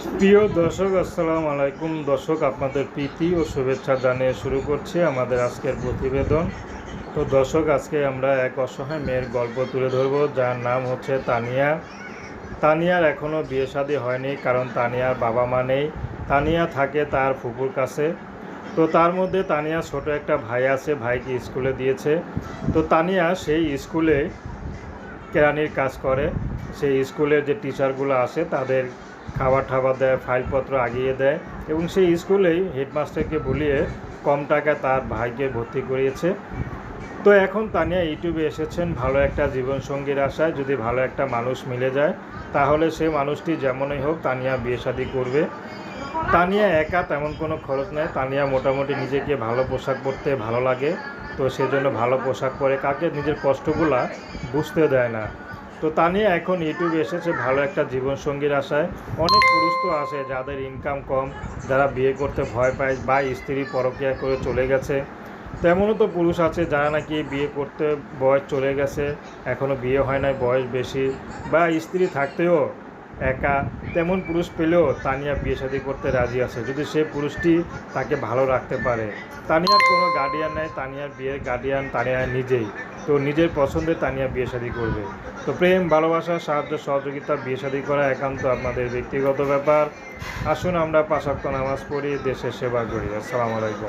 প্রিয় দর্শক, আসসালামু আলাইকুম। দর্শক, আপনাদের প্রীতি ও শুভেচ্ছা জানিয়ে শুরু করছি আমাদের আজকের প্রতিবেদন। তো দর্শক, আজকে আমরা এক অসহায় মেয়ের গল্প তুলে ধরব, যার নাম হচ্ছে তানিয়া। তানিয়ার এখনও বিয়ে শাদী হয়নি, কারণ তানিয়ার বাবা মা নেই। তানিয়া থাকে তার ফুপুর কাছে। তো তার মধ্যে তানিয়া ছোট একটা ভাই আছে, ভাইকে স্কুলে দিয়েছে। তো তানিয়া সেই স্কুলে কেরানির কাজ করে। সেই স্কুলের যে টিচারগুলো আসে তাদের খাবার টাবার দেয়, ফাইলপত্র আগিয়ে দেয় এবং সেই স্কুলেই হেডমাস্টারকে বলিয়ে কম টাকায় তার ভাইকে ভর্তি করিয়েছে। তো এখন তানিয়া ইউটিউবে এসেছেন ভালো একটা জীবনসঙ্গীর আশায়। যদি ভালো একটা মানুষ মিলে যায়, তাহলে সে মানুষটি যেমনই হোক তানিয়া বিয়ে শাদী করবে। তানিয়া একা তেমন কোনো খরচ নেই। তানিয়া মোটামুটি নিজেকে ভালো পোশাক পরতে ভালো লাগে। তো সেজন্য ভালো পোশাক পরে কাকে? নিজের কষ্টগুলা বুঝতে দেয় না। তো তা নিয়ে এখন ইউটিউবে এসেছে ভালো একটা জীবনসঙ্গীর আশায়। অনেক পুরুষ তো আসে যাদের ইনকাম কম, যারা বিয়ে করতে ভয় পায় বা স্ত্রী পরকিয়া করে চলে গেছে। তেমনও তো পুরুষ আছে যারা নাকি বিয়ে করতে বয়স চলে গেছে এখনও বিয়ে হয় নাই, বয়স বেশি, বা স্ত্রী থাকতেও একা। তেমন পুরুষ পেলেও তানিয়া বিয়ে শাদী করতে রাজি আছে, যদি সে পুরুষটি তাকে ভালো রাখতে পারে। তানিয়ার কোনো গার্ডিয়ান নেই, তানিয়ার বিয়ের গার্ডিয়ান তানিয়া নিজেই। তো নিজের পছন্দের তানিয়া বিয়ে শাদী করবে। তো প্রেম, ভালোবাসা, সাহায্য, সহযোগিতা, বিয়ে শাদী করা একান্ত আপনাদের ব্যক্তিগত ব্যাপার। আসুন আমরা পাশাক্ত নামাজ পড়ি, দেশের সেবা করি। আসসালামু আলাইকুম।